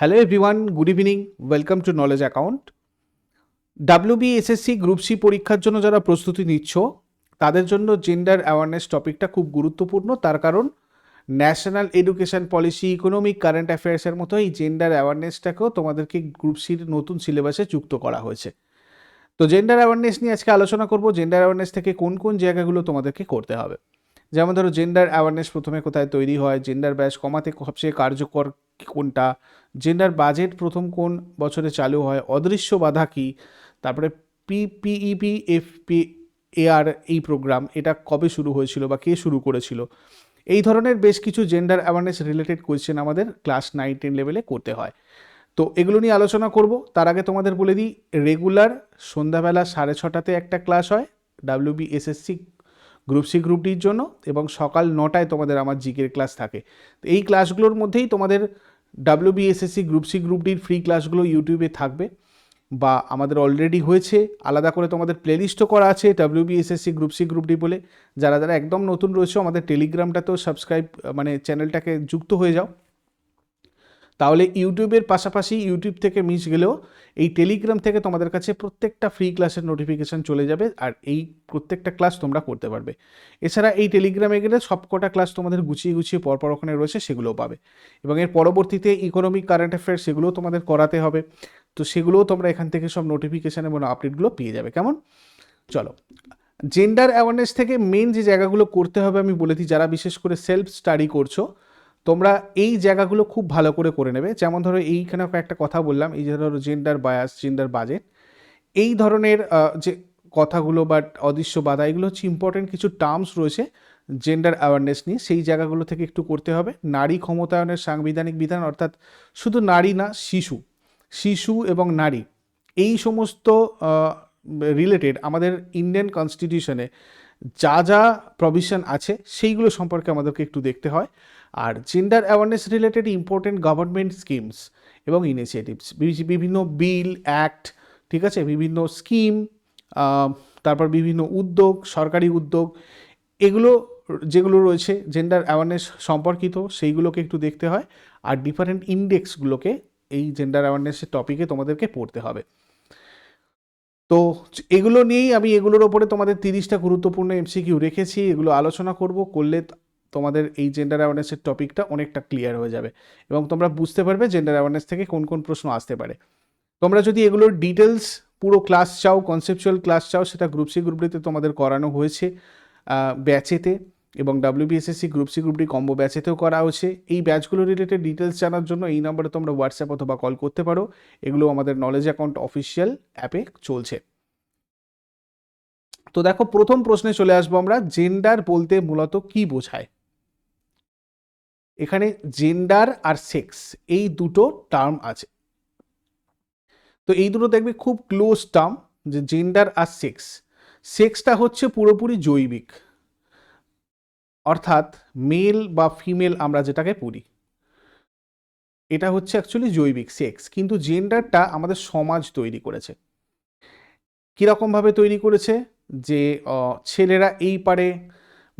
Hello everyone good evening welcome to knowledge account WB SSC group C পরীক্ষার জন্য যারা প্রস্তুতি নিচ্ছ, তাদের জন্য জেন্ডার অ্যাওয়ারনেস টপিকটা খুব গুরুত্বপূর্ণ। তার কারণ national education policy economic current অ্যাফেয়ার্সের মতো এই জেন্ডার অ্যাওয়ারনেসটাকেও তোমাদেরকে গ্রুপ সির নতুন সিলেবাসে যুক্ত করা হয়েছে। তো জেন্ডার অ্যাওয়ারনেস নিয়ে আজকে আলোচনা করব। জেন্ডার অ্যাওয়ারনেস থেকে কোন কোন জায়গাগুলো তোমাদেরকে করতে হবে। যেমন ধরো জেন্ডার অ্যাওয়ারনেস প্রথমে কোথায় তৈরি হয় জেন্ডার ব্যাস কমাতে সবচেয়ে কার্যকর কোনটা জেন্ডার বাজেট প্রথম কোন বছরে চালু হয়, অদৃশ্য বাধা কী, তারপরে পিপিইপি এফপি এআর এই প্রোগ্রাম এটা কবে শুরু হয়েছিল বা কে শুরু করেছিল, এই ধরনের বেশ কিছু জেন্ডার অ্যাওয়ারনেস রিলেটেড কোয়েশ্চেন আমাদের ক্লাস নাইন টেন লেভেলে করতে হয়। তো এগুলো নিয়ে আলোচনা করব, তার আগে তোমাদের বলে দিই রেগুলার সন্ধ্যাবেলা সাড়ে ছটাতে একটা ক্লাস হয় WB SSC group C group ডির জন্য এবং সকাল নটায় তোমাদের আমার জিকের ক্লাস থাকে। তো এই ক্লাসগুলোর মধ্যেই তোমাদের W BSSC group C group ডির ফ্রি ক্লাসগুলো ইউটিউবে থাকবে বা আমাদের অলরেডি হয়েছে। আলাদা করে তোমাদের প্লেলিস্টও করা আছে W BSSC group C group D বলে। যারা যারা একদম নতুন রয়েছে, আমাদের টেলিগ্রামটাতেও সাবস্ক্রাইব মানে চ্যানেলটাকে যুক্ত হয়ে যাও। তাহলে ইউটিউবের পাশাপাশি ইউটিউব থেকে মিস গেলেও এই টেলিগ্রাম থেকে তোমাদের কাছে প্রত্যেকটা ফ্রি ক্লাসের নোটিফিকেশান চলে যাবে আর এই প্রত্যেকটা ক্লাস তোমরা করতে পারবে। এছাড়া এই টেলিগ্রামে গেলে সবকটা ক্লাস তোমাদের গুছিয়ে গুছিয়ে পরপর ওখানে রয়েছে সেগুলোও পাবে। এবং এর পরবর্তীতে ইকোনমিক কারেন্ট অ্যাফেয়ার্স সেগুলোও তোমাদের করাতে হবে। তো সেগুলোও তোমরা এখান থেকে সব নোটিফিকেশান এবং আপডেটগুলো পেয়ে যাবে। কেমন? চলো। জেন্ডার অ্যাওয়ারনেস থেকে মেন যে জায়গাগুলো করতে হবে আমি বলে দিই, যারা বিশেষ করে সেলফ স্টাডি করছ তোমরা এই জায়গাগুলো খুব ভালো করে করে নেবে। যেমন ধরো এইখানে একটা কথা বললাম, এই যে ধরো জেন্ডার বায়াস জেন্ডার বাজেট এই ধরনের যে কথাগুলো বা অদৃশ্য বাধা, এগুলো হচ্ছে ইম্পর্টেন্ট কিছু টার্মস রয়েছে জেন্ডার অ্যাওয়ারনেস নিয়ে। সেই জায়গাগুলো থেকে একটু করতে হবে। নারী ক্ষমতায়নের সাংবিধানিক বিধান, অর্থাৎ শুধু নারী না, শিশু শিশু এবং নারী, এই সমস্ত রিলেটেড আমাদের ইন্ডিয়ান কনস্টিটিউশনে যা যা প্রভিশন আছে, সেইগুলো সম্পর্কে আমাদেরকে একটু দেখতে হয়। আর gender awareness related important government schemes এবং ইনিশিয়েটিভস বিভিন্ন বিল অ্যাক্ট ঠিক আছে? বিভিন্ন স্কিম তারপর বিভিন্ন উদ্যোগ, সরকারি উদ্যোগ, এগুলো, যেগুলো রয়েছে জেন্ডার অ্যাওয়ারনেস সম্পর্কিত, সেইগুলোকে একটু দেখতে হয়। আর ডিফারেন্ট ইন্ডেক্সগুলোকে এই জেন্ডার অ্যাওয়ারনেসের টপিকে তোমাদেরকে পড়তে হবে। তো এগুলো নিয়েই আমি এগুলোর ওপরে তোমাদের তিরিশটা গুরুত্বপূর্ণ এমসিকিউ রেখেছি। এগুলো আলোচনা করব। করলে তোমাদের এই জেন্ডার অ্যাওয়ারনেসের টপিকটা অনেকটা ক্লিয়ার হয়ে যাবে এবং তোমরা বুঝতে পারবে জেন্ডার অ্যাওয়ারনেস থেকে কোন কোন প্রশ্ন আসতে পারে। তোমরা যদি এগুলোর ডিটেলস পুরো ক্লাস চাও কনসেপচুয়াল ক্লাস চাও, সেটা গ্রুপ সি গ্রুপ ডিতে তোমাদের করানো হয়েছে ব্যাচেতে এবং WBSSC group C group D combo ব্যাচেতেও করা হয়েছে। এই ব্যাচগুলো রিলেটেড ডিটেলস জানার জন্য এই নম্বরে তোমরা হোয়াটসঅ্যাপ অথবা কল করতে পারো। এগুলো আমাদের নলেজ অ্যাকাউন্ট অফিসিয়াল অ্যাপে চলছে। তো দেখো, প্রথম প্রশ্নে চলে আসব আমরা জেন্ডার বলতে মূলত কি বোঝায়? এখানে জেন্ডার আর সেক্স এই দুটো টার্ম আছে। তো এই দুটো দেখবে খুব ক্লোজ টার্ম যে জেন্ডার আর সেক্স সেক্সটা হচ্ছে পুরোপুরি জৈবিক। অর্থাৎ মেল বা ফিমেল আমরা যেটাকে পড়ি। এটা হচ্ছে অ্যাকচুয়ালি জৈবিক সেক্স কিন্তু জেন্ডারটা আমাদের সমাজ তৈরি করেছে। কীরকমভাবে তৈরি করেছে? যে ছেলেরা এই পারে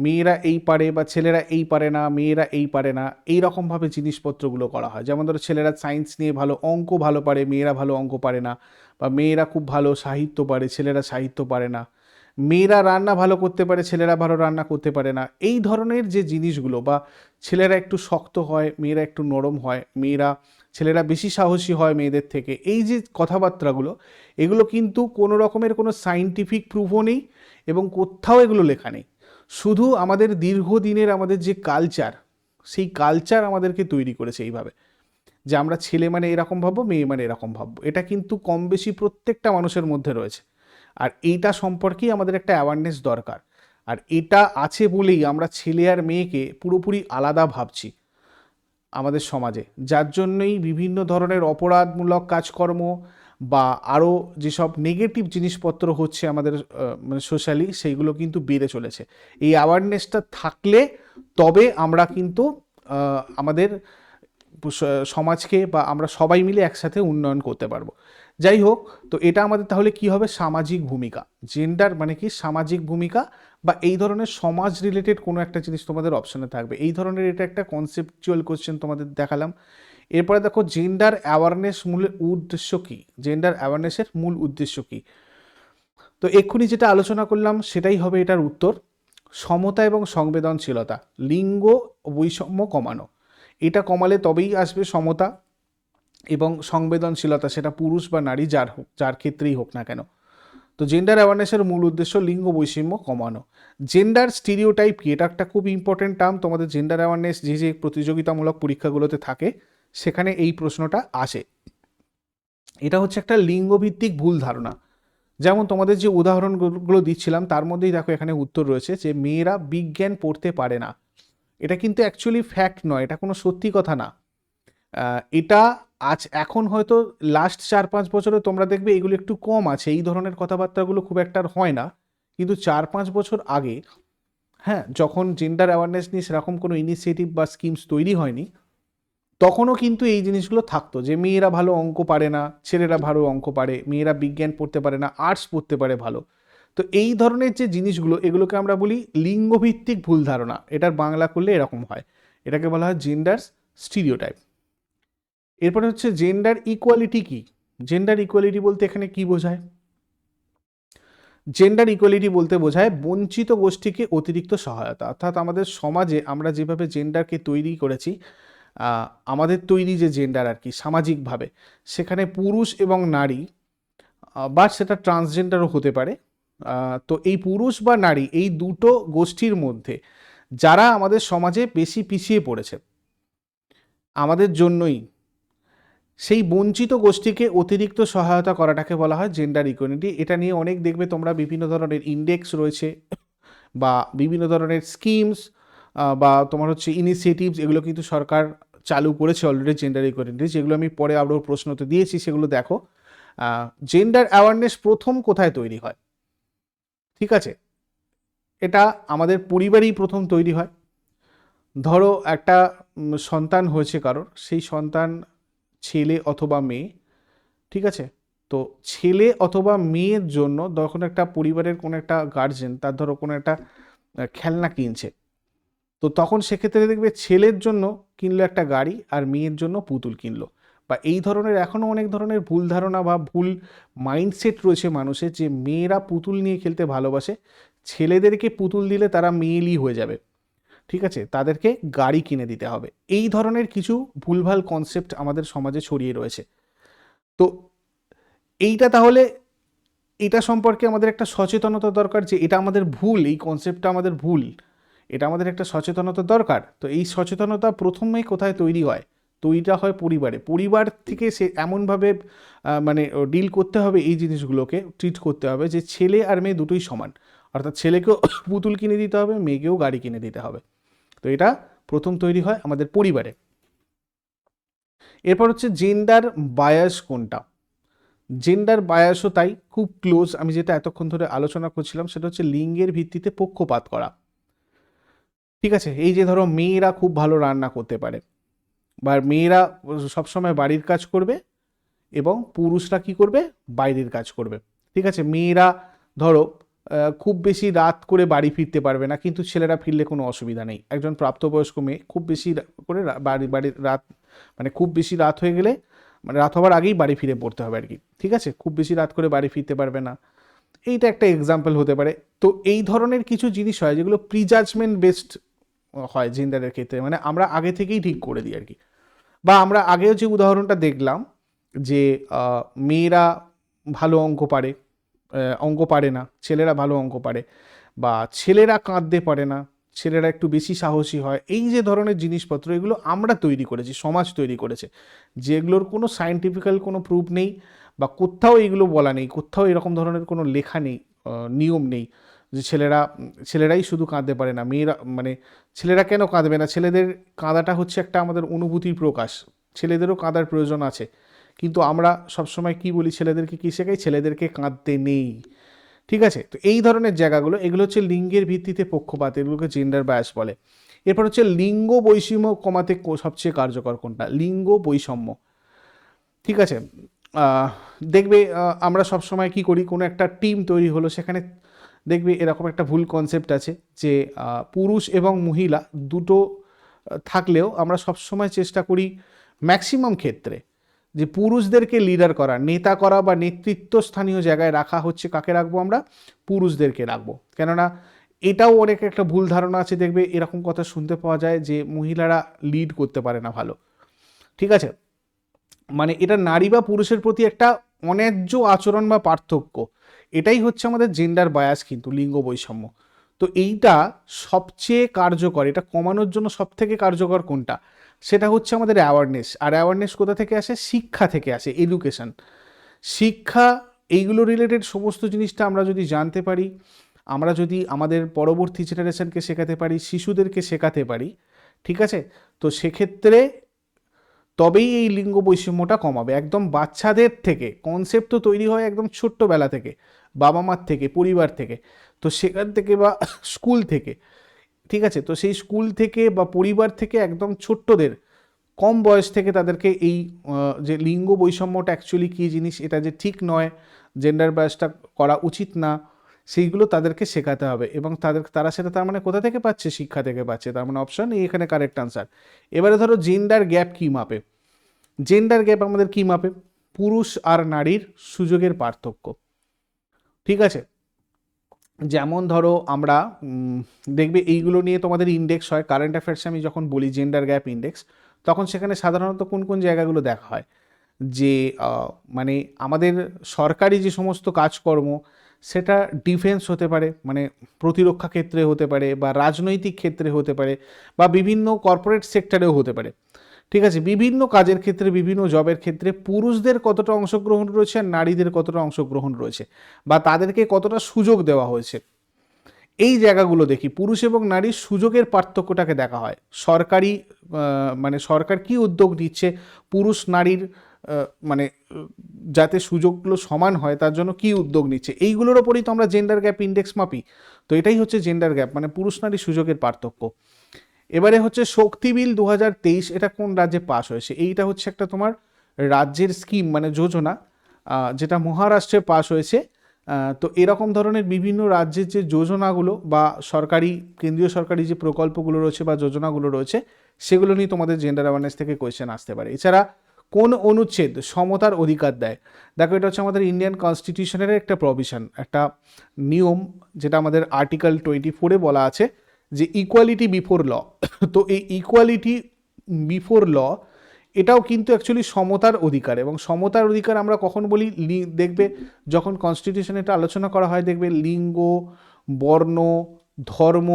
মেয়েরা এই পারে বা ছেলেরা এই পারে না, মেয়েরা এই পারে না এই রকমভাবে জিনিসপত্রগুলো করা হয়। যেমন ধরো ছেলেরা সায়েন্স নিয়ে ভালো অঙ্ক ভালো পারে, মেয়েরা ভালো অঙ্ক পারে না, বা মেয়েরা খুব ভালো সাহিত্য পারে, ছেলেরা সাহিত্য পারে না। মেয়েরা রান্না ভালো করতে পারে, ছেলেরা ভালো রান্না করতে পারে না। এই ধরনের যে জিনিসগুলো, বা ছেলেরা একটু শক্ত হয়, মেয়েরা একটু নরম হয়, মেয়েরা, ছেলেরা বেশি সাহসী হয় মেয়েদের থেকে, এই যে কথাবার্তাগুলো, এগুলো কিন্তু কোনো রকমের কোনো সাইন্টিফিক প্রুফও নেই এবং কোথাও এগুলো লেখা নেই। শুধু আমাদের দীর্ঘদিনের আমাদের যে কালচার সেই কালচার আমাদেরকে তৈরি করেছে এইভাবে। যে আমরা ছেলে মানে এরকম ভাববো, মেয়ে মানে এরকম ভাববো। এটা কিন্তু কম বেশি প্রত্যেকটা মানুষের মধ্যে রয়েছে। আর এইটা সম্পর্কেই আমাদের একটা অ্যাওয়ারনেস দরকার। আর এটা আছে বলেই আমরা ছেলে আর মেয়েকে পুরোপুরি আলাদা ভাবছি আমাদের সমাজে। যার জন্যই বিভিন্ন ধরনের অপরাধমূলক কাজকর্ম বা আরও যেসব নেগেটিভ জিনিসপত্র হচ্ছে আমাদের মানে সোশ্যালি সেইগুলো কিন্তু বেড়ে চলেছে। এই অ্যাওয়ারনেসটা থাকলে তবে আমরা কিন্তু আমাদের সমাজকে বা আমরা সবাই মিলে একসাথে উন্নয়ন করতে পারব। যাই হোক, তো এটা আমাদের তাহলে কি হবে? সামাজিক ভূমিকা। জেন্ডার মানে কি? সামাজিক ভূমিকা বা এই ধরনের সমাজ রিলেটেড কোনো একটা জিনিস তোমাদের অপশনে থাকবে। এই ধরনের এটা একটা কনসেপচুয়াল কোশ্চেন তোমাদের দেখালাম। এরপরে দেখো জেন্ডার অ্যাওয়ারনেস মূল উদ্দেশ্য কী? জেন্ডার অ্যাওয়ারনেসের মূল উদ্দেশ্য কী? তো এক্ষুনি যেটা আলোচনা করলাম, সেটাই হবে এটার উত্তর। সমতা এবং সংবেদনশীলতা, লিঙ্গ বৈষম্য কমানো। এটা কমালে তবেই আসবে সমতা এবং সংবেদনশীলতা, সেটা পুরুষ বা নারী যার হোক, যার ক্ষেত্রেই হোক না কেন। তো জেন্ডার অ্যাওয়ারনেসের মূল উদ্দেশ্য লিঙ্গ বৈষম্য কমানো। জেন্ডার স্টিরিওটাইপ কি? এটা একটা খুব ইম্পর্টেন্ট টার্ম তোমাদের জেন্ডার অ্যাওয়ারনেস যে যে প্রতিযোগিতামূলক পরীক্ষাগুলোতে থাকে সেখানে এই প্রশ্নটা আসে। এটা হচ্ছে একটা লিঙ্গভিত্তিক ভুল ধারণা। যেমন তোমাদের যে উদাহরণগুলো দিচ্ছিলাম, তার মধ্যেই দেখো এখানে উত্তর রয়েছে যে মেয়েরা বিজ্ঞান পড়তে পারে না। এটা কিন্তু অ্যাকচুয়ালি ফ্যাক্ট নয়, এটা কোনো সত্যি কথা না। এটা আজ, এখন হয়তো লাস্ট চার পাঁচ বছরে তোমরা দেখবে এগুলো একটু কম আছে। এই ধরনের কথাবার্তাগুলো খুব একটা হয় না। কিন্তু চার পাঁচ বছর আগে হ্যাঁ যখন জেন্ডার অ্যাওয়ারনেস নিয়ে সেরকম কোনো ইনিশিয়েটিভ বা স্কিমস তৈরি হয়নি তখনও কিন্তু এই জিনিসগুলো থাকতো যে মেয়েরা ভালো অঙ্ক পারে না, ছেলেরা ভালো অঙ্ক পারে, মেয়েরা বিজ্ঞান পড়তে পারে না আর্টস পড়তে পারে ভালো। তো এই ধরনের যে জিনিসগুলো, এগুলোকে আমরা বলি লিঙ্গভিত্তিক ভুল ধারণা এটার বাংলা করলে এরকম হয়। এটাকে বলা হয় জেন্ডার স্টিরিওটাইপ এরপরে হচ্ছে জেন্ডার ইকুয়ালিটি কি? জেন্ডার ইকুয়ালিটি বলতে এখানে কি বোঝায়? জেন্ডার ইকুয়ালিটি বলতে বোঝায় বঞ্চিত গোষ্ঠীকে অতিরিক্ত সহায়তা। অর্থাৎ আমাদের সমাজে আমরা যেভাবে জেন্ডারকে তৈরি করেছি আমাদের তৈরি যে জেন্ডার আর কি, সামাজিকভাবে, সেখানে পুরুষ এবং নারী বা সেটা ট্রান্সজেন্ডারও হতে পারে। তো এই পুরুষ বা নারী, এই দুটো গোষ্ঠীর মধ্যে যারা আমাদের সমাজে বেশি পিছিয়ে পড়েছে, আমাদের জন্যই সেই বঞ্চিত গোষ্ঠীকে অতিরিক্ত সহায়তা করাটাকে বলা হয় জেন্ডার ইকুয়ালিটি এটা নিয়ে অনেক দেখবে তোমরা বিভিন্ন ধরনের ইন্ডেক্স রয়েছে, বা বিভিন্ন ধরনের স্কিমস বা তোমার হচ্ছে ইনিশিয়েটিভস এগুলো কিন্তু সরকার চালু করেছে অলরেডি জেন্ডার ইকুয়ালিটি যেগুলো আমি পরে আরও প্রশ্নতে দিয়েছি, সেগুলো দেখো। জেন্ডার অ্যাওয়ারনেস প্রথম কোথায় তৈরি হয়? ঠিক আছে? এটা আমাদের পরিবারেই প্রথম তৈরি হয়। ধরো একটা সন্তান হয়েছে কারোর, সেই সন্তান ছেলে অথবা মেয়ে, ঠিক আছে? তো ছেলে অথবা মেয়ের জন্য যখন একটা পরিবারের কোনো একটা গার্জেন তার ধরো কোনো একটা খেলনা কিনছে তো তখন সেক্ষেত্রে দেখবে ছেলের জন্য কিনলো একটা গাড়ি আর মেয়ের জন্য পুতুল কিনলো। বা এই ধরনের এখনও অনেক ধরনের ভুল ধারণা বা ভুল মাইন্ডসেট রয়েছে মানুষের যে মেয়েরা পুতুল নিয়ে খেলতে ভালোবাসে, ছেলেদেরকে পুতুল দিলে তারা মেয়েলি হয়ে যাবে। ঠিক আছে? তাদেরকে গাড়ি কিনে দিতে হবে। এই ধরনের কিছু ভুলভাল কনসেপ্ট আমাদের সমাজে ছড়িয়ে রয়েছে। তো এইটা তাহলে এটা সম্পর্কে আমাদের একটা সচেতনতা দরকার যে এটা আমাদের ভুল, এই কনসেপ্টটা আমাদের ভুল। এটা আমাদের একটা সচেতনতা দরকার। তো এই সচেতনতা প্রথমেই কোথায় তৈরি হয়? তৈরিটা হয় পরিবারে। পরিবার থেকে সে এমনভাবে মানে ডিল করতে হবে এই জিনিসগুলোকে ট্রিট করতে হবে যে ছেলে আর মেয়ে দুটোই সমান। অর্থাৎ ছেলেকেও পুতুল কিনে দিতে হবে, মেয়েকেও গাড়ি কিনে দিতে হবে। তো এটা প্রথম তৈরি হয় আমাদের পরিবারে। এরপর হচ্ছে জেন্ডার বায়াস কোনটা? জেন্ডার বায়াসও তাই, খুব ক্লোজ আমি যেটা এতক্ষণ ধরে আলোচনা করছিলাম, সেটা হচ্ছে লিঙ্গের ভিত্তিতে পক্ষপাত করা। ঠিক আছে? এই যে ধরো মেয়েরা খুব ভালো রান্না করতে পারে বা মেয়েরা সবসময় বাড়ির কাজ করবে এবং পুরুষরা কি করবে? বাইরের কাজ করবে। ঠিক আছে? মেয়েরা ধরো খুব বেশি রাত করে বাড়ি ফিরতে পারবে না, কিন্তু ছেলেরা ফিরলে কোনো অসুবিধা নেই। একজন প্রাপ্তবয়স্ক মেয়ে খুব বেশি করে বাড়ি বাড়ির রাত মানে খুব বেশি রাত হয়ে গেলে মানে রাত হওয়ার আগেই বাড়ি ফিরে পড়তে হবে আর কি ঠিক আছে? খুব বেশি রাত করে বাড়ি ফিরতে পারবে না। এইটা একটা এক্সাম্পল হতে পারে। তো এই ধরনের কিছু জিনিস হয় যেগুলো প্রিজাজমেন্ট বেসড হয় জেন্ডারের ক্ষেত্রে মানে আমরা আগে থেকেই ঠিক করে দিই আর কি। বা আমরা আগেও যে উদাহরণটা দেখলাম যে মেয়েরা ভালো অঙ্ক পারে অঙ্ক পারে না, ছেলেরা ভালো অঙ্ক পারে, বা ছেলেরা কাঁদতে পারে না, ছেলেরা একটু বেশি সাহসী হয়, এই যে ধরনের জিনিসপত্র, এগুলো আমরা তৈরি করেছি, সমাজ তৈরি করেছে, যেগুলোর কোনো সায়েন্টিফিক্যাল কোনো প্রুফ নেই, বা কোথাও এগুলো বলা নেই, কোথাও এরকম ধরনের কোনো লেখা নেই নিয়ম নেই। যে ছেলেরা, ছেলেরাই শুধু কাঁদতে পারে না, মেয়েরা মানে ছেলেরা কেন কাঁদবে না? ছেলেদের কাঁদাটা হচ্ছে একটা আমাদের অনুভূতির প্রকাশ। ছেলেদেরও কাঁদার প্রয়োজন আছে। কিন্তু আমরা সবসময় কি বলি ছেলেদেরকে? কী শেখাই? ছেলেদেরকে কাঁদতে নেই। ঠিক আছে? তো এই ধরনের জায়গাগুলো, এগুলো হচ্ছে লিঙ্গের ভিত্তিতে পক্ষপাত, এগুলোকে জেন্ডার বায়াস বলে। এরপর হচ্ছে লিঙ্গ বৈষম্য কমাতে সবচেয়ে কার্যকর কোনটা? লিঙ্গ বৈষম্য। ঠিক আছে? দেখবে আমরা সবসময় কি করি? কোনো একটা টিম তৈরি হলো, সেখানে দেখবে এরকম একটা ভুল কনসেপ্ট আছে যে পুরুষ এবং মহিলা দুটো থাকলেও আমরা সবসময় চেষ্টা করি ম্যাক্সিমাম ক্ষেত্রে যে পুরুষদেরকে লিডার করা, নেতা করা বা নেতৃত্ব স্থানীয় জায়গায় রাখা হচ্ছে কাকে রাখব আমরা? পুরুষদেরকে রাখব। কেননা এটাও অনেক একটা ভুল ধারণা আছে, দেখবে এরকম কথা শুনতে পাওয়া যায় যে মহিলারা লিড করতে পারে না ভালো। ঠিক আছে? মানে এটা নারী বা পুরুষের প্রতি একটা অন্যায্য আচরণ বা পার্থক্য। এটাই হচ্ছে আমাদের জেন্ডার বায়াস কিন্তু, লিঙ্গ বৈষম্য। তো এইটা সবচেয়ে কার্যকর, এটা কমানোর জন্য সব থেকে কার্যকর কোনটা? সেটা হচ্ছে আমাদের অ্যাওয়ারনেস আর অ্যাওয়ারনেস কোথা থেকে আসে? শিক্ষা থেকে আসে এডুকেশন শিক্ষা, এইগুলো রিলেটেড সমস্ত জিনিসটা আমরা যদি জানতে পারি, আমরা যদি আমাদের পরবর্তী জেনারেশনকে শেখাতে পারি, শিশুদেরকে শেখাতে পারি, ঠিক আছে? তো সেক্ষেত্রে তবেই এই লিঙ্গ বৈষম্যটা কমাবে। একদম বাচ্চাদের থেকে কনসেপ্ট তো তৈরি হয় একদম ছোট্টবেলা থেকে বাবা মার থেকে, পরিবার থেকে। তো সেখান থেকে বা স্কুল থেকে, ঠিক আছে? তো সেই স্কুল থেকে বা পরিবার থেকে একদম ছোট্টদের, কম বয়স থেকে তাদেরকে এই যে লিঙ্গ বৈষম্যটা অ্যাকচুয়ালি কী জিনিস, এটা যে ঠিক নয় জেন্ডার বায়াসটা করা উচিত না সেইগুলো তাদেরকে শেখাতে হবে এবং তাদের, তারা সেটা তার মানে কোথা থেকে পাচ্ছে? শিক্ষা থেকে পাচ্ছে। তার মানে অপশন এখানে কারেক্ট আনসার এবারে ধরো জেন্ডার গ্যাপ কী মাপে? জেন্ডার গ্যাপ আমাদের কী মাপে? পুরুষ আর নারীর সুযোগের পার্থক্য। ঠিক আছে? যেমন ধরো আমরা দেখবে এইগুলো নিয়ে তোমাদের ইন্ডেক্স হয়। কারেন্ট অ্যাফেয়ার্সে আমি যখন বলি জেন্ডার গ্যাপ ইন্ডেক্স তখন সেখানে সাধারণত কোন কোন জায়গাগুলো দেখা হয়? যে মানে আমাদের সরকারি যে সমস্ত কাজকর্ম সেটা ডিফেন্স হতে পারে মানে প্রতিরক্ষা ক্ষেত্রে হতে পারে বা রাজনৈতিক ক্ষেত্রে হতে পারে বা বিভিন্ন কর্পোরেট সেক্টরেও হতে পারে। ঠিক আছে? বিভিন্ন কাজের ক্ষেত্রে, বিভিন্ন জবের ক্ষেত্রে পুরুষদের কতটা অংশগ্রহণ রয়েছে আর নারীদের কতটা অংশগ্রহণ রয়েছে বা তাদেরকে কতটা সুযোগ দেওয়া হয়েছে? এই জায়গাগুলো দেখি। পুরুষ এবং নারীর সুযোগের পার্থক্যটাকে দেখা হয়। সরকারি মানে সরকার কি উদ্যোগ নিচ্ছে? পুরুষ নারীর মানে যাতে সুযোগগুলো সমান হয়, তার জন্য কি উদ্যোগ নিচ্ছে? এইগুলোর ওপরেই তো আমরা জেন্ডার গ্যাপ ইন্ডেক্স মাপি। তো এটাই হচ্ছে জেন্ডার গ্যাপ মানে পুরুষ নারী সুযোগের পার্থক্য। এবারে হচ্ছে শক্তি বিল দু হাজার তেইশ, এটা কোন রাজ্যে পাশ হয়েছে? এইটা হচ্ছে একটা তোমার রাজ্যের স্কিম মানে যোজনা যেটা মহারাষ্ট্রে পাশ হয়েছে। তো এরকম ধরনের বিভিন্ন রাজ্যের যে যোজনাগুলো বা সরকারি, কেন্দ্রীয় সরকারি যে প্রকল্পগুলো রয়েছে বা যোজনাগুলো রয়েছে, সেগুলো নিয়ে তোমাদের জেন্ডার অ্যাওয়ারনেস থেকে কোয়েশ্চেন আসতে পারে। এছাড়া কোন অনুচ্ছেদ সমতার অধিকার দেয়? দেখো, এটা হচ্ছে আমাদের ইন্ডিয়ান কনস্টিটিউশনের একটা প্রভিশন একটা নিয়ম যেটা আমাদের আর্টিকেল টোয়েন্টি ফোরে বলা আছে যে ইকুয়ালিটি বিফোর ল তো এই ইকুয়ালিটি বিফোর ল এটাও কিন্তু অ্যাকচুয়ালি সমতার অধিকার এবং সমতার অধিকার আমরা কখন বলি? দেখবে যখন কনস্টিটিউশনে এটা আলোচনা করা হয়, দেখবে লিঙ্গ, বর্ণ, ধর্ম,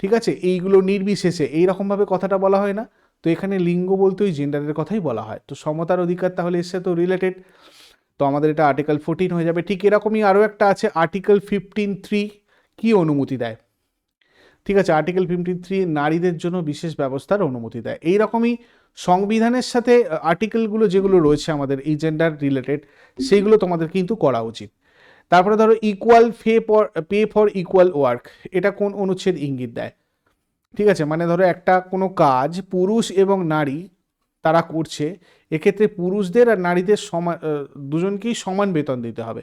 ঠিক আছে? এইগুলো নির্বিশেষে, এইরকমভাবে কথাটা বলা হয় না। তো এখানে লিঙ্গ বলতে ওই জেন্ডারের কথাই বলা হয়। তো সমতার অধিকার তাহলে এর সাথে রিলেটেড তো আমাদের এটা আর্টিকেল ফোরটিন হয়ে যাবে। ঠিক এরকমই আরও একটা আছে আর্টিকেল ফিফটিন থ্রি কী অনুমতি দেয়? ঠিক আছে আর্টিকেল ফিফটি থ্রি নারীদের জন্য বিশেষ ব্যবস্থার অনুমতি দেয়। এই রকমই সংবিধানের সাথে আর্টিকেলগুলো যেগুলো রয়েছে আমাদের এই জেন্ডার রিলেটেড সেইগুলো তোমাদের কিন্তু করা উচিত। তারপরে ধরো ইকুয়াল ফে for pay for equal work এটা কোন অনুচ্ছেদ ইঙ্গিত দেয়? ঠিক আছে? মানে ধরো একটা কোনো কাজ পুরুষ এবং নারী তারা করছে, এক্ষেত্রে পুরুষদের আর নারীদের সমান দুজনকেই সমান বেতন দিতে হবে।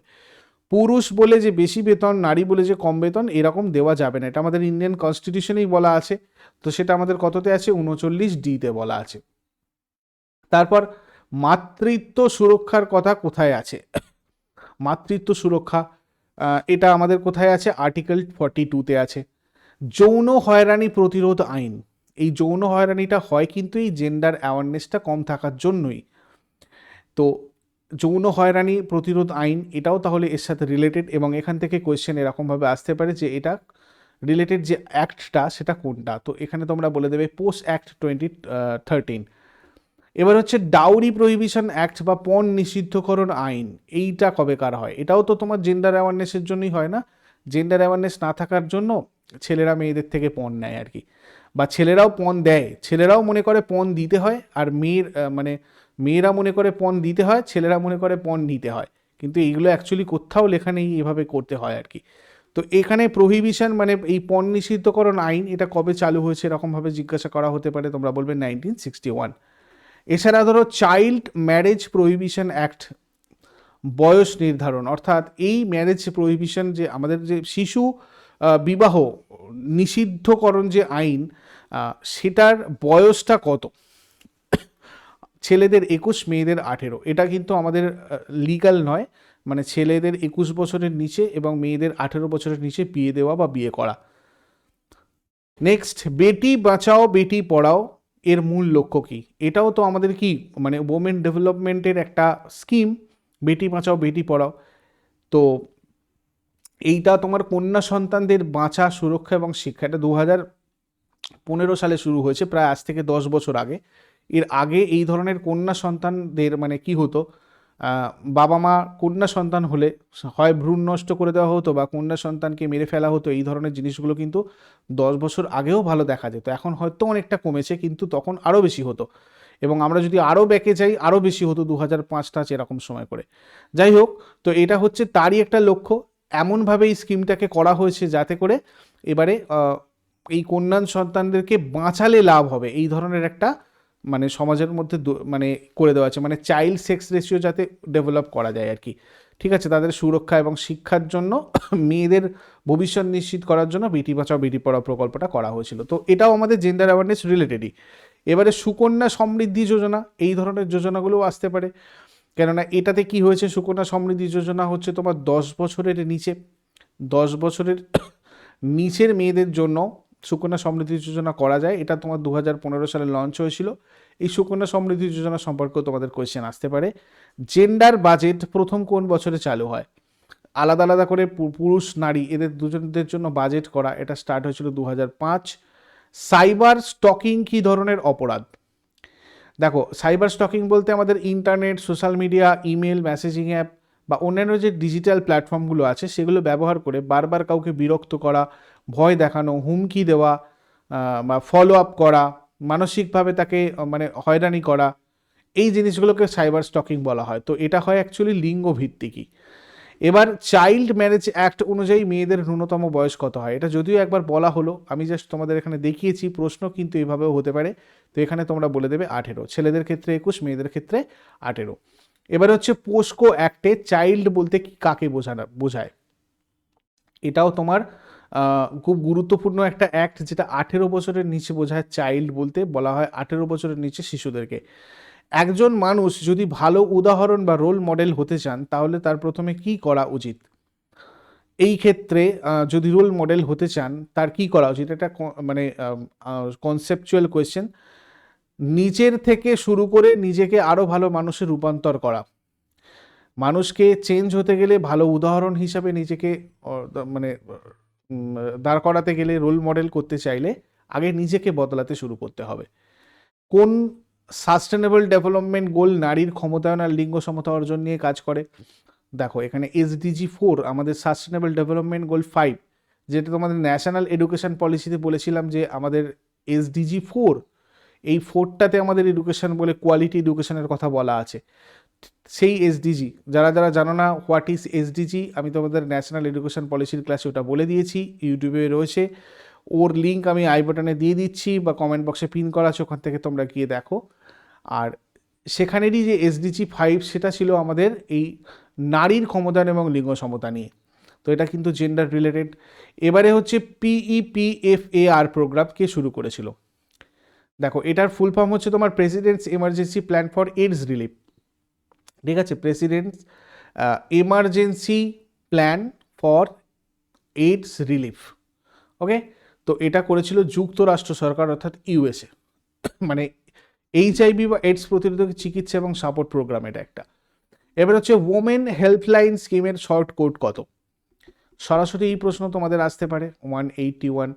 পুরুষ বলে যে বেশি বেতন, নারী বলে যে কম বেতন, এরকম দেওয়া যাবে না। এটা আমাদের ইন্ডিয়ান কনস্টিটিউশনেই বলা আছে। তো সেটা আমাদের কততে আছে? উনচল্লিশ ডিতে বলা আছে। তারপর মাতৃত্ব সুরক্ষার কথা কোথায় আছে? মাতৃত্ব সুরক্ষা এটা আমাদের কোথায় আছে? আর্টিকেল ফর্টি টুতে আছে। যৌন হয়রানি প্রতিরোধ আইন। এই যৌন হয়রানিটা হয় কিন্তু এই জেন্ডার অ্যাওয়ারনেসটা কম থাকার জন্যই। তো যৌন হয়রানি প্রতিরোধ আইন, এটাও তাহলে এর সাথে রিলেটেড এবং এখান থেকে কোয়েশ্চেন এরকমভাবে আসতে পারে যে এটা রিলেটেড যে অ্যাক্টটা সেটা কোনটা? তো এখানে তোমরা বলে দেবে পোস্ট অ্যাক্ট টোয়েন্টি থার্টিন এবার হচ্ছে ডাউরি প্রহিবিশন অ্যাক্ট বা পণ নিষিদ্ধকরণ আইন, এইটা কবে কার হয়? এটাও তো তোমার জেন্ডার অ্যাওয়ারনেসের জন্যই হয় না। জেন্ডার অ্যাওয়ারনেস না থাকার জন্য ছেলেরা মেয়েদের থেকে পণ নেয় আর কি। বা ছেলেরাও পণ দেয়। ছেলেরাও মনে করে পণ দিতে হয় আর মেয়ের মানে মেয়েরা মনে করে পণ দিতে হয়, ছেলেরা মনে করে পণ নিতে হয়। কিন্তু এইগুলো অ্যাকচুয়ালি কোথাও লেখা নেই এভাবে করতে হয় আর কি। তো এখানে প্রহিবিশন মানে এই পণ নিষিদ্ধকরণ আইন এটা কবে চালু হয়েছে এরকমভাবে জিজ্ঞাসা করা হতে পারে, তোমরা বলবে নাইনটিন সিক্সটি ওয়ান এছাড়া ধরো চাইল্ড ম্যারেজ প্রহিবিশন অ্যাক্ট বয়স নির্ধারণ। অর্থাৎ এই ম্যারেজ প্রহিবিশন যে আমাদের যে শিশু বিবাহ নিষিদ্ধকরণ যে আইন সেটার বয়সটা কত? ছেলেদের একুশ, মেয়েদের আঠেরো। এটা কিন্তু আমাদের লিগাল নয়। মানে ছেলেদের একুশ বছরের নিচে এবং মেয়েদের আঠেরো বছরের নিচে বিয়ে দেওয়া বা বিয়ে করা। নেক্সট বেটি বাঁচাও, বেটি পড়াও, এর মূল লক্ষ্য কি? এটাও তো আমাদের কি মানে ওমেন ডেভেলপমেন্টের একটা স্কিম বেটি বাঁচাও, বেটি পড়াও। তো এইটা তোমার কন্যা সন্তানদের বাঁচা, সুরক্ষা এবং শিক্ষা এটা দু হাজার পনেরো সালে শুরু হয়েছে, প্রায় আজ থেকে দশ বছর আগে। এর আগে এই ধরনের কন্যা সন্তানদের মানে কি হতো? বাবা মা কন্যা সন্তান হলে হয় ভ্রূণ নষ্ট করে দেওয়া হতো বা কন্যা সন্তানকে মেরে ফেলা হতো, এই ধরনের জিনিসগুলো কিন্তু দশ বছর আগেও ভালো দেখা যেত। এখন হয়তো অনেকটা কমেছে, কিন্তু তখন আরও বেশি হতো। এবং আমরা যদি আরও ব্যাকে যাই, আরও বেশি হতো দু হাজার পাঁচটা এরকম সময় করে। যাই হোক, তো এটা হচ্ছে তারই একটা লক্ষ্য। এমনভাবে এই স্কিমটাকে করা হয়েছে যাতে করে এবারে এই কন্যান সন্তানদেরকে বাঁচালে লাভ হবে। এই ধরনের একটা মানে সমাজের মধ্যে মানে করে দেওয়া আছে। মানে চাইল্ড সেক্স রেশিও যাতে ডেভেলপ করা যায় আর কি। ঠিক আছে, তাদের সুরক্ষা এবং শিক্ষার জন্য মেয়েদের ভবিষ্যৎ নিশ্চিত করার জন্য বেটি বাঁচাও, বেটি পড়াও প্রকল্পটা করা হয়েছিল। তো এটাও আমাদের জেন্ডার অ্যাওয়ারনেস রিলেটেডই এবারে সুকন্যা সমৃদ্ধি যোজনা, এই ধরনের যোজনাগুলোও আসতে পারে। কেননা এটাতে কি হয়েছে? সুকন্যা সমৃদ্ধি যোজনা হচ্ছে তোমার দশ বছরের নিচে, দশ বছরের নিচের মেয়েদের জন্য সুকন্যা সমৃদ্ধি যোজনা করা যায়। এটা তোমার দু পনেরো সালে লঞ্চ হয়েছিল। এই সুকন্যা সমৃদ্ধি যোজনা সম্পর্কেও তোমাদের কোয়েশ্চেন আসতে পারে। জেন্ডার বাজেট প্রথম কোন বছরে চালু হয়? আলাদা আলাদা করে পুরুষ, নারী এদের দুজনদের জন্য বাজেট করা, এটা স্টার্ট হয়েছিল দু হাজার পাঁচ। সাইবার স্টকিং কী ধরনের অপরাধ? দেখো সাইবার স্টকিং বলতে আমাদের internet social media email messaging app বা অন্যান্য যে ডিজিটাল প্ল্যাটফর্মগুলো আছে, সেগুলো ব্যবহার করে বারবার কাউকে বিরক্ত করা, ভয় দেখানো, হুমকি দেওয়া বা ফলো আপ করা, মানসিকভাবে তাকে মানে হয়রানি করা, এই জিনিসগুলোকে সাইবার স্টকিং বলা হয়। তো এটা হয় অ্যাকচুয়ালি লিঙ্গ ভিত্তিকই এবার চাইল্ড ম্যারেজ অ্যাক্ট অনুযায়ী মেয়েদের ন্যূনতম বয়স কত হয়? এটা যদিও একবার বলা হলো, আমি জাস্ট তোমাদের এখানে দেখিয়েছি, প্রশ্ন কিন্তু এভাবেও হতে পারে। তো এখানে তোমরা বলে দেবে আঠেরো। ছেলেদের ক্ষেত্রে একুশ, মেয়েদের ক্ষেত্রে আঠেরো। এবার হচ্ছে পোস্কো অ্যাক্টে চাইল্ড বলতে কি কাকে বোঝানো, বোঝায়? এটাও তোমার খুব গুরুত্বপূর্ণ একটা অ্যাক্ট যেটা আঠেরো বছরের নিচে বোঝায় চাইল্ড বলতে। বলা হয় আঠেরো বছরের নিচে শিশুদেরকে। একজন মানুষ যদি ভালো উদাহরণ বা রোল মডেল হতে চান, তাহলে তার প্রথমে কি করা উচিত? এই ক্ষেত্রে যদি রোল মডেল হতে চান, তার কি করা উচিত? এটা মানে কনসেপচুয়াল কোয়েশ্চেন নিজের থেকে শুরু করে নিজেকে আরও ভালো মানুষে রূপান্তর করা। মানুষকে চেঞ্জ হতে গেলে ভালো উদাহরণ হিসাবে নিজেকে মানে দাঁড় করাতে গেলে রোল মডেল করতে চাইলে আগে নিজেকে বদলাতে শুরু করতে হবে। কোন সাস্টেনেবল ডেভেলপমেন্ট গোল নারীর ক্ষমতায়ন আর লিঙ্গ সমতা অর্জন নিয়ে কাজ করে। দেখো, এখানে এসডিজি ফোর আমাদের সাস্টেনেবল ডেভেলপমেন্ট গোল ফাইভ যেটা তোমাদের ন্যাশনাল এডুকেশন পলিসিতে বলেছিলাম যে আমাদের এসডিজি ফোর এই ফোরটাতে আমাদের এডুকেশন বলে কোয়ালিটি এডুকেশনের কথা বলা আছে। সেই এসডিজি যারা যারা জানো না হোয়াট ইজ এসডিজি আমি তোমাদের ন্যাশনাল এডুকেশন পলিসির ক্লাসে ওটা বলে দিয়েছি ইউটিউবে রয়েছে। ওর লিঙ্ক আমি আই বাটনে দিয়ে দিচ্ছি বা কমেন্ট বক্সে পিন করা আছে, ওখান থেকে তোমরা গিয়ে দেখো। আর সেখানেরই যে এসডিজি ফাইভ সেটা ছিল আমাদের এই নারীর ক্ষমতায়ন এবং লিঙ্গ সমতা নিয়ে। তো এটা কিন্তু জেন্ডার রিলেটেড এবারে হচ্ছে E পিইপিএফএআর প্রোগ্রাম কে শুরু করেছিল। দেখো, এটার ফুল ফর্ম হচ্ছে তোমার president's emergency plan for AIDS relief ঠিক আছে? President's emergency plan for AIDS relief okay তো এটা করেছিল যুক্তরাষ্ট্র সরকার, অর্থাৎ ইউএসএ। মানে এইচআইভি বা এইডস প্রতিরোধক চিকিৎসা এবং সাপোর্ট প্রোগ্রাম এটা একটা। এবার হচ্ছে ওমেন হেল্পলাইন স্কিমের শর্ট কোড কত? সরাসরি এই প্রশ্ন তোমাদের আসতে পারে one eighty one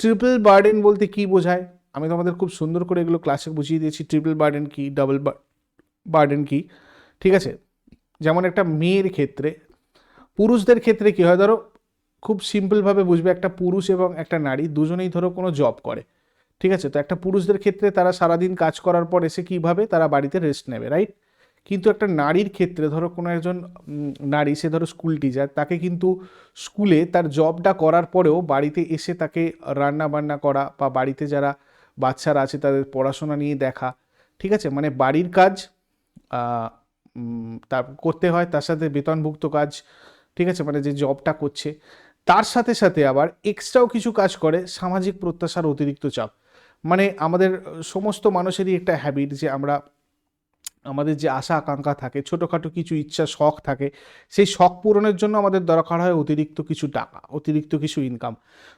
triple burden বলতে কি বোঝায়? আমি তোমাদের খুব সুন্দর করে এগুলো ক্লাসে বুঝিয়ে দিয়েছি। ট্রিপল বার্ডেন কি ডাবল বার্ডেন কি? ঠিক আছে? যেমন একটা মেয়ের ক্ষেত্রে, পুরুষদের ক্ষেত্রে কি হয়? ধরো খুব সিম্পলভাবে বুঝবে একটা পুরুষ এবং একটা নারী দুজনেই ধরো কোনো জব করে ঠিক আছে? তো একটা পুরুষদের ক্ষেত্রে তারা সারাদিন কাজ করার পর এসে কীভাবে তারা বাড়িতে রেস্ট নেবে রাইট কিন্তু একটা নারীর ক্ষেত্রে ধরো কোনো একজন নারী সে ধরো স্কুল টিচার তাকে কিন্তু স্কুলে তার জবটা করার পরেও বাড়িতে এসে তাকে রান্না বান্না করা বা বাড়িতে যারা বাচ্চারা আছে তাদের পড়াশোনা নিয়ে দেখা ঠিক আছে? মানে বাড়ির কাজ আহ, উম, তা করতে হয় তার সাথে বেতনভুক্ত কাজ ঠিক আছে? মানে যে জবটা করছে তার সাথে সাথে আবার এক্সট্রাও কিছু কাজ করে সামাজিক প্রত্যাশার অতিরিক্ত চাপ। মানে আমাদের সমস্ত মানুষেরই একটা হ্যাবিট যে আমরা, আমাদের যে আশা, আকাঙ্ক্ষা থাকে, ছোটোখাটো কিছু ইচ্ছা, শখ থাকে, সেই শখ পূরণের জন্য আমাদের দরকার হয় অতিরিক্ত কিছু টাকা, অতিরিক্ত কিছু ইনকাম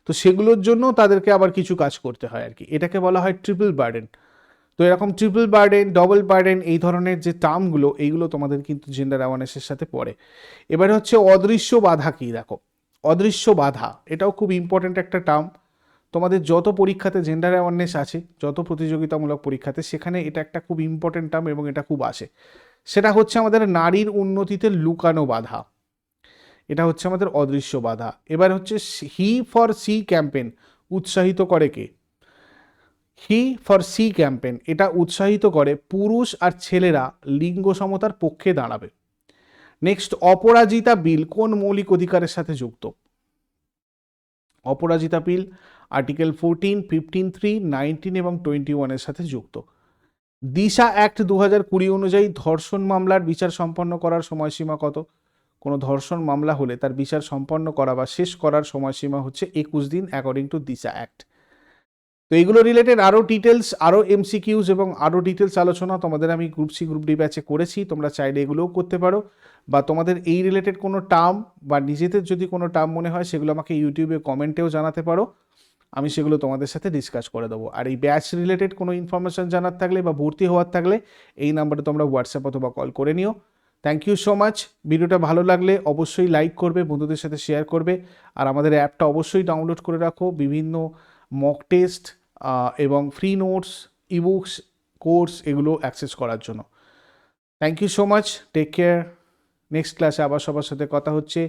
তো সেগুলোর জন্য তাদেরকে আবার কিছু কাজ করতে হয় আর কি এটাকে বলা হয় ট্রিপল বার্ডেন তো এরকম ট্রিপল বার্ডেন ডবল বার্ডেন এই ধরনের যে টার্মগুলো এইগুলো তোমাদের কিন্তু জেন্ডার অ্যাওয়ারনেসের সাথে পড়ে। এবারে হচ্ছে অদৃশ্য বাধা কী, দেখো। অদৃশ্য বাধা, এটাও খুব ইম্পর্ট্যান্ট একটা টার্ম তোমাদের যত পরীক্ষাতে জেন্ডার অ্যাওয়ারনেস আছে, যত প্রতিযোগিতামূলক পরীক্ষাতে, সেখানে এটা একটা খুব ইম্পর্ট্যান্ট টার্ম এবং এটা খুব আসে। সেটা হচ্ছে আমাদের নারীর উন্নতিতে লুকানো বাধা। এটা হচ্ছে আমাদের অদৃশ্য বাধা। এবার হচ্ছে হি ফর সি ক্যাম্পেন উৎসাহিত করে কে? হি ফর সি ক্যাম্পেন এটা উৎসাহিত করে পুরুষ আর ছেলেরা লিঙ্গ সমতার পক্ষে দাঁড়াবে। নেক্সট অপরাজিতা বিল কোন মৌলিক অধিকারের সাথে যুক্ত? Aparajita bill article fourteen fifteen three nineteen এবং টোয়েন্টি ওয়ানের সাথে যুক্ত। দিশা অ্যাক্ট দু হাজার কুড়ি অনুযায়ী ধর্ষণ মামলার বিচার সম্পন্ন করার সময়সীমা কত? কোনো ধর্ষণ মামলা হলে তার বিচার সম্পন্ন করা বা শেষ করার সময়সীমা হচ্ছে একুশ দিন অ্যাকর্ডিং টু দিশা অ্যাক্ট তো এগুলো রিলেটেড আরও ডিটেলস আরও এমসিকিউজ এবং আরও ডিটেলস আলোচনা তোমাদের আমি গ্রুপ সি গ্রুপ ডি ব্যাচে করেছি। তোমরা চাইলে এগুলোও করতে পারো। বা তোমাদের এই রিলেটেড কোনো টার্ম বা নিজেদের যদি কোনো টার্ম মনে হয়, সেগুলো আমাকে ইউটিউবে কমেন্টেও জানাতে পারো। আমি সেগুলো তোমাদের সাথে ডিসকাস করে দেবো। আর এই ব্যাচ রিলেটেড কোনো ইনফরমেশন জানার থাকলে বা ভর্তি হওয়ার থাকলে এই নাম্বারে তোমরা হোয়াটসঅ্যাপ অথবা কল করে নিও। থ্যাংক ইউ সো মাচ ভিডিওটা ভালো লাগলে অবশ্যই লাইক করবে, বন্ধুদের সাথে শেয়ার করবে। আর আমাদের অ্যাপটা অবশ্যই ডাউনলোড করে রাখো। বিভিন্ন মক টেস্ট এবং ফ্রি নোটস ইবুকস কোর্স এগুলো অ্যাক্সেস করার জন্য। Thank you so much take care next ক্লাসে আবার সবার সাথে কথা হচ্ছে।